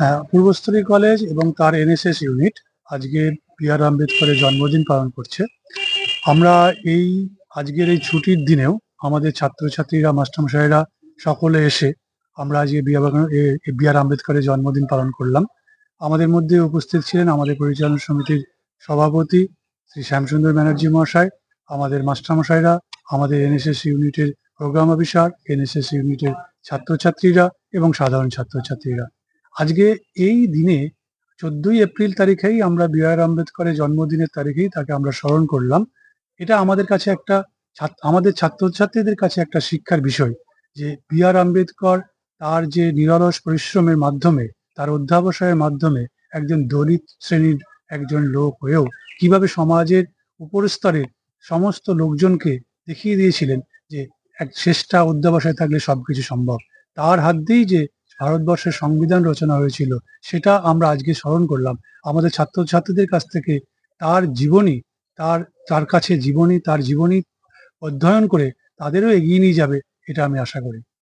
হ্যাঁ পূর্বস্থলী কলেজ এবং তার এনএসএস ইউনিট আজকে বি আর আম্বেদকরের জন্মদিন পালন করছে। আমরা এই আজকের এই ছুটির দিনেও আমাদের ছাত্রছাত্রীরা, মাস্টারমশাইরা সকলে এসে আমরা আজকে বি আর আম্বেদকরের জন্মদিন পালন করলাম। আমাদের মধ্যে উপস্থিত ছিলেন আমাদের পরিচালনা সমিতির সভাপতি শ্রী শ্যামসুন্দর ব্যানার্জি মহাশয়, আমাদের মাস্টারমশাইরা, আমাদের এনএসএস ইউনিটের প্রোগ্রাম অফিসার, এনএসএস ইউনিটের ছাত্রছাত্রীরা এবং সাধারণ ছাত্রছাত্রীরা। আজকে এই দিনে চোদ্দই এপ্রিল তারিখেই আমরা বি আর আম্বেদকরের জন্মদিনের তারিখেই তাকে আমরা স্মরণ করলাম। এটা আমাদের কাছে একটা আমাদের ছাত্রছাত্রীদের কাছে একটা শিক্ষার বিষয় যে বি আর আম্বেদকর তার যে নিরলস পরিশ্রমের মাধ্যমে, তার অধ্যাবসায়ের মাধ্যমে একজন দলিত শ্রেণির একজন লোক হয়েও কীভাবে সমাজের উপরস্তরের সমস্ত লোকজনকে দেখিয়ে দিয়েছিলেন যে এক চেষ্টা অধ্যাবসায় থাকলে সবকিছু সম্ভব। তার হাত দিয়েই যে ভারতবর্ষের সংবিধান রচনা হয়েছিল, সেটা আমরা আজকে স্মরণ করলাম। আমাদের ছাত্রছাত্রীদের কাছ থেকে তার জীবনী, তার তার কাছে জীবনী, তার জীবনী অধ্যয়ন করে তাদেরও এগিয়ে নিয়ে যাবে, এটা আমি আশা করি।